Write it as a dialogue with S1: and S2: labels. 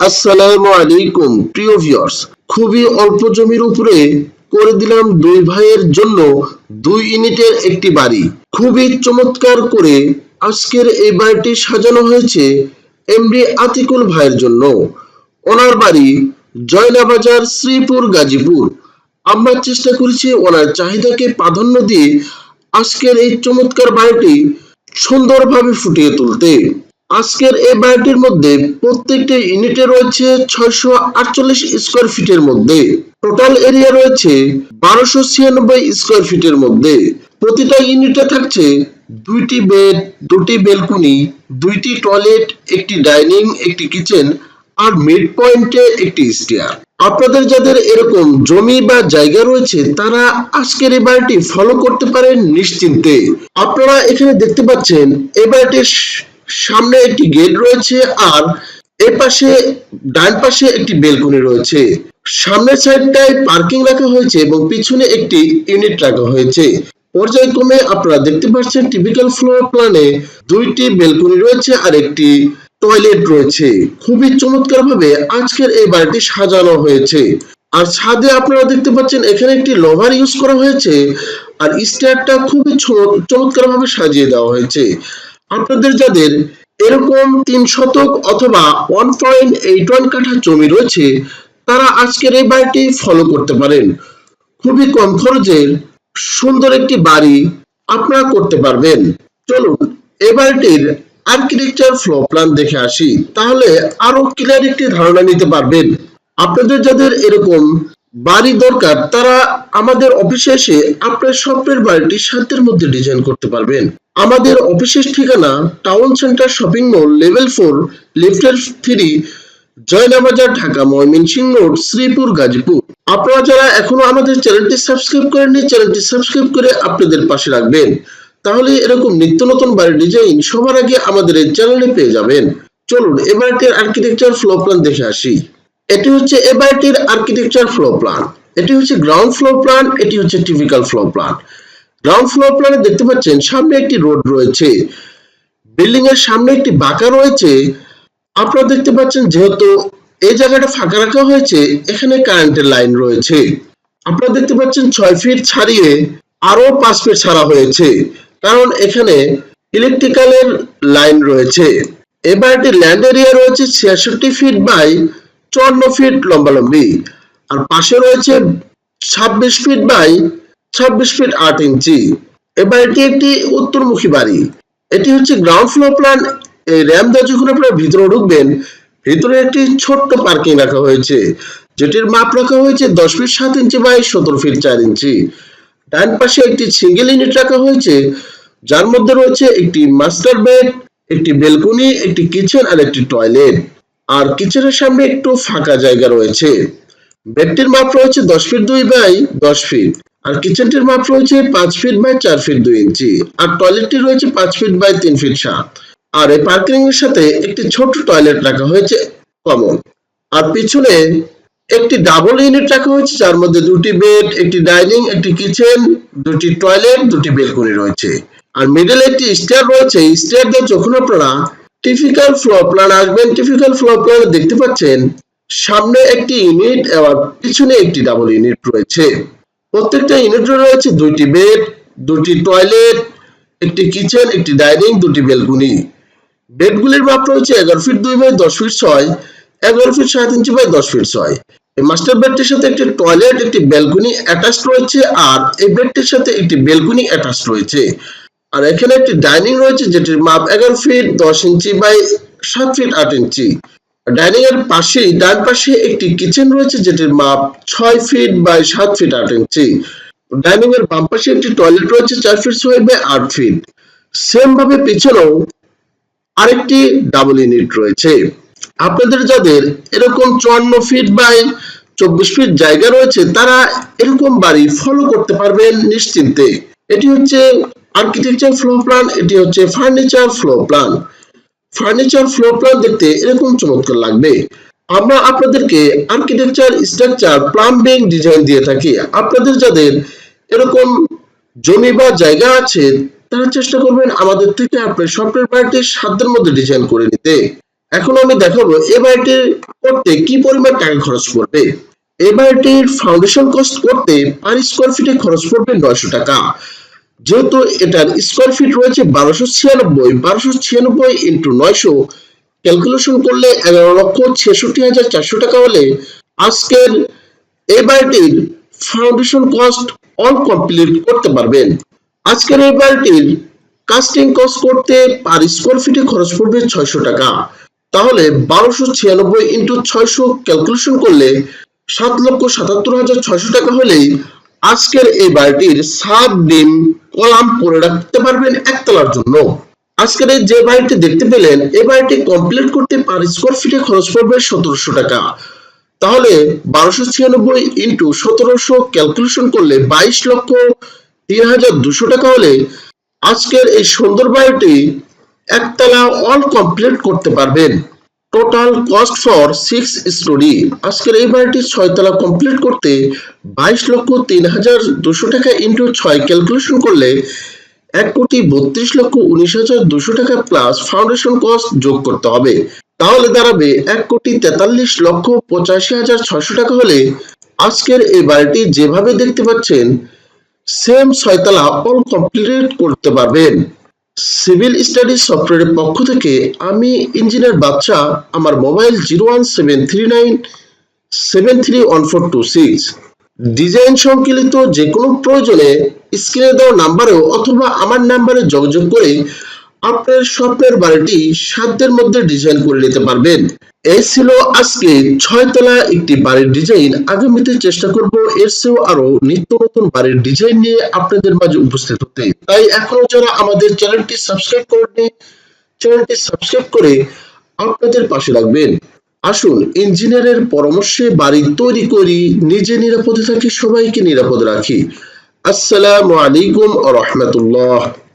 S1: আসসালামু আলাইকুম, প্রিয় ভিউয়ার্স খুবই অল্প জমির উপরে করে দিলাম দুই ভাইয়ের জন্য দুই ইউনিটের একটি বাড়ি। খুবই চমৎকার করে আজকের এই বাড়িটি সাজানো হয়েছে এমডি আতিকুল ভাইয়ের জন্য। ওনার বাড়ি জয়নাবাজার, শ্রীপুর, গাজীপুর। আমরা চেষ্টা করেছি ওনার চাহিদাকে প্রাধান্য দিয়ে আজকের এই চমৎকার বাড়িটি সুন্দরভাবে ফুটিয়ে তুলতে। আজকের এই বাড়িটির মধ্যে প্রত্যেকটি ইউনিটে রয়েছে ছয়শো আটচল্লিশ স্কোয়ার ফিটের মধ্যে। টোটাল এরিয়া রয়েছে বারোশো ছিয়ানব্বই স্কোয়ার ফিটের মধ্যে। প্রতিটা ইউনিটে থাকছে দুইটি বেড দুটি বেলকুনি দুইটি টয়লেট একটি ডাইনিং একটি কিচেন আর মিড পয়েন্টে একটি স্টেয়ার আপনাদের যাদের এরকম জমি বা জায়গা রয়েছে, তারা আজকের এই বাড়িটি ফলো করতে পারেন নিশ্চিন্তে। আপনারা এখানে দেখতে পাচ্ছেন, এই বাড়িটির সামনে একটি গেট রয়েছে আর এ পাশে, ডান পাশে একটি বেলকনি রয়েছে। সামনের সাইডটায় পার্কিং রাখা হয়েছে এবং পিছনে একটি ইউনিট রাখা হয়েছে। পর্যায়ক্রমে আপনারা দেখতে পাচ্ছেন টিপিক্যাল ফ্লোর প্ল্যানে দুইটি বেলকনি রয়েছে আর একটি টয়লেট রয়েছে। খুবই চমৎকার ভাবে আজকের এই বাড়িটি সাজানো হয়েছে। আর ছাদে আপনারা দেখতে পাচ্ছেন এখানে একটি লোভার ইউজ করা হয়েছে। আর স্টেয়ারটা খুবই চমৎকার ভাবে সাজিয়ে দেওয়া হয়েছে। আপনাদের এরকম তিন শতক অথবা ওয়ান পয়েন্ট এইট ওয়ান কাঠা জমি রয়েছে, তারা আজকের এই বাড়িটি ফলো করতে পারেন। খুবই কম খরচের সুন্দর একটি বাড়ি আপনারা করতে পারবেন। চলুন, এই বাড়িটির আর্কিটেকচার ফ্লো প্ল্যান দেখে আসি। তাহলে আরও ক্লিয়ার একটি ধারণা নিতে পারবেন। আপনাদের যাদের এরকম বাড়ি দরকার, তারা আমাদের অফিসে এসে আপনার স্বপ্নের বাড়িটি সাধ্যের মধ্যে ডিজাইন করতে পারবেন। আমাদের অফিসের ঠিকানা town centre shopping mall level four লিফটের থ্রি জয়নাবাজার, ঢাকা, ময়মনসিংহ রোড শ্রীপুর, গাজীপুর। আপনারা যারা এখনও আমাদের চ্যানেলটি সাবস্ক্রাইব করেননি, চ্যানেলটি সাবস্ক্রাইব করে আপনাদের পাশে রাখবেন। তাহলে এরকম নিত্য নতুন বাড়ির ডিজাইন সবার আগে আমাদের এই চ্যানেলে পেয়ে যাবেন। চলুন এ বাড়িটির আর্কিটেকচার ফ্লো প্ল্যান দেখে আসি। এটি হচ্ছে এ আর্কিটেকচার ফ্লো প্ল্যান এটি হচ্ছে গ্রাউন্ড ফ্লোর প্ল্যান এটি হচ্ছে typical floor plan ground floor প্ল্যানে দেখতে পাচ্ছেন সামনে একটি রোড রয়েছে। বিল্ডিং এর সামনে একটি বাঁকা রয়েছে। আপনারা দেখতে পাচ্ছেন যেহেতু এই জায়গাটা ফাঁকা রাখা হয়েছে, এখানে কারেন্টের লাইন রয়েছে। আপনারা দেখতে পাচ্ছেন ছয় ফিট ছাড়িয়ে আরও পাঁচ ফিট ছাড়া হয়েছে। কারণ এখানে ইলেকট্রিক্যালের লাইন রয়েছে। এ বাড়িটির ল্যান্ড এরিয়া রয়েছে ছিয়াষট্টি ফিট বাই চুয়ান্ন ফিট লম্বালম্বি। আর পাশে রয়েছে ছাব্বিশ ফিট বাই ছাব্বিশ ফিট আট ইঞ্চি। এ বাড়িটি একটি উত্তরমুখী বাড়ি। এটি হচ্ছে গ্রাউন্ড ফ্লোর প্ল্যান এই র্যাম দিয়ে যখন আপনারা ভিতরে ঢুকবেন, ভিতরে একটি ছোট্ট পার্কিং রাখা হয়েছে। যেটির মাপ রাখা হয়েছে দশ ফিট সাত ইঞ্চি বাই সতেরো ফিট চার ইঞ্চি। ডান পাশে একটি সিঙ্গেল ইউনিট রাখা হয়েছে। যার মধ্যে রয়েছে একটি মাস্টার বেড একটি বেলকনি একটি কিচেন আর একটি টয়লেট আর কিচেনের সামনে একটু ফাঁকা জায়গা রয়েছে। বেডটির মাপ রয়েছে দশ ফিট দুই বাই দশ ফিট, আর কিচেনটির মাপ রয়েছে পাঁচ ফিট বাই চার ফিট দুই ইঞ্চি, আর টয়লেটটি রয়েছে পাঁচ ফিট বাই তিন ফিট সাত। আর এই পার্কিং এর সাথে একটি ছোট টয়লেট রাখা হয়েছে কমন। আর পিছনে একটি ডাবল ইউনিট রাখা হয়েছে, যার মধ্যে দুটি বেড, একটি ডাইনিং, একটি কিচেন, দুটি টয়লেট, দুটি বেলকনি রয়েছে। আর মিডল একটি স্টেয়ার রয়েছে স্টেয়ার দিয়ে যখন আপনারা টিপিক্যাল ফ্লোর প্ল্যান আসবেন টিপিক্যাল ফ্লোর প্ল্যান দেখতে পাচ্ছেন, সামনে একটি ইউনিট আর পিছনে একটি ডাবল ইউনিট রয়েছে। প্রত্যেকটা ইউনিটে রয়েছে দুইটি বেড, দুটি টয়লেট, একটি কিচেন, একটি ডাইনিং, দুটি বেলকনি। বেডগুলির মাপ রয়েছে এগারো ফিট দুই বাই দশ ফিট ছয়, এগারো ফিট সাত ইঞ্চি বাই দশ ফিট ছয়। এই মাস্টার বেডটির সাথে একটি টয়লেট, একটি বেলকনি অ্যাটাচ রয়েছে, আর এই বেডটির সাথে একটি বেলকনি অ্যাটাচ রয়েছে। আর এখানে একটি ডাইনিং রয়েছে, যেটির মাপ এগারো ফিট, দশ ইঞ্চি বাই সাত ফিট আট ইঞ্চি। ডাইনিং এর পাশেই, ডান পাশে একটি কিচেন রয়েছে, যেটির মাপ ছয় ফিট বাই সাত ফিট আট ইঞ্চি। ডাইনিং এর বাম পাশে একটি টয়লেট রয়েছে, চার ফিট ছয় বাই আট ফিট। সেম ভাবে পিছনেও আরেকটি ডাবল ইউনিট রয়েছে। আপনাদের যাদের এরকম চুয়ান্ন ফিট বাই চব্বিশ ফিট জায়গা রয়েছে, তারা এরকম বাড়ি ফলো করতে পারবেন নিশ্চিন্তে। এটি হচ্ছে আর্কিটেকচার ফ্লো প্ল্যান এটি হচ্ছে furniture floor plan furniture floor plan দেখতে এরকম চমৎকার লাগবে। আমরা আপনাদেরকে আর্কিটেকচার স্ট্রাকচার প্লাম্বিং ডিজাইন দিয়ে থাকি। আপনাদের যাদের এরকম জমি বা জায়গা আছে, তারা চেষ্টা করবেন আমাদের থেকে আপনার স্বপ্নের বাড়িটি সাধ্যের মধ্যে ডিজাইন করে নিতে। এখন আমি দেখাবো এ বাড়িটি করতে কি পরিমাণ টাকা খরচ পড়বে। এই বাড়িটির ফাউন্ডেশন কস্ট করতে পার স্কোয়ার ফিটে খরচ পড়বে নয়শো টাকা। যেহেতু এটার স্কোয়ার ফিট রয়েছে বারোশো ছিয়ানব্বই বারোশো ছিয়ানব্বই ইন্টু নয়শো ক্যালকুলেশন করলে এগারো লক্ষ ছেষট্টি হাজার চারশো টাকা হলে আজকের এই বাড়িটির ফাউন্ডেশন কস্ট অল কমপ্লিট করতে পারবেন। আজকের এই বাড়িটির কাস্টিং কস্ট করতে পার স্কোয়ার ফিটে খরচ পড়বে ছয়শো টাকা। তাহলে বারোশো ছিয়ানব্বই ইন্টু ছয়শো ক্যালকুলেশন করলে সাত লক্ষ সাতাত্তর হাজার ছয়শো টাকা হলেই আজকের এই বাড়িটির সাত ডিম কলাম করে রাখতে পারবেন একতলার জন্য। আজকের এই যে বাড়িটি দেখতে পেলেন, এই বাড়িটি কমপ্লিট করতে পার স্কোয়ার ফিটে খরচ পড়বে সতেরোশো টাকা। তাহলে বারোশো ছিয়ানব্বই ইন্টু সতেরোশো ক্যালকুলেশন করলে বাইশ লক্ষ তিন হাজার দুশো টাকা হলে আজকের এই সুন্দর বাড়িটি একতলা অল কমপ্লিট করতে পারবেন। Total cost for six storey আজকের এই বাড়িটি ছয়তলা কমপ্লিট করতে বাইশ লক্ষ তিন হাজার দুশো টাকা ইন্টু ছয় ক্যালকুলেশন করলে এক কোটি বত্রিশ লক্ষ উনিশ হাজার দুশো টাকা প্লাস ফাউন্ডেশন কস্ট যোগ করতে হবে। তাহলে দাঁড়াবে এক কোটি তেতাল্লিশ লক্ষ পঁচাশি হাজার ছয়শো টাকা হলে আজকের এই বাড়িটি যেভাবে দেখতে পাচ্ছেন সেম ছয়তলা অল কমপ্লিট করতে পারবেন। সিভিল স্টাডিজ সফটওয়্যারের পক্ষ থেকে আমি ইঞ্জিনিয়ার বাচ্চা আমার mobile zero one seven three nine seven three one four two six. Design সংকলিত যে কোনো প্রয়োজনে স্ক্রিনে দেওয়া নাম্বারেও অথবা আমার নাম্বারে যোগাযোগ করে আপনার স্বপ্নের বাড়িটি সাধ্যের মধ্যে ডিজাইন করে নিতে পারবেন। এই ছিল আজকে ছয়তলা একটি বাড়ির ডিজাইন আগামীতে চেষ্টা করব এর চেয়েও আরও নিত্য নতুন বাড়ির ডিজাইন নিয়ে আপনাদের মাঝে উপস্থিত হতে। তাই এখনও যারা আমাদের চ্যানেলটি সাবস্ক্রাইব করেননি, চ্যানেলটি সাবস্ক্রাইব করে আপনাদের পাশে রাখবেন। আসুন ইঞ্জিনিয়ারের পরামর্শে বাড়ি তৈরি করি, নিজে নিরাপদে থাকি, সবাইকে নিরাপদ রাখি। আসসালামু আলাইকুম রহমতুল্লাহ।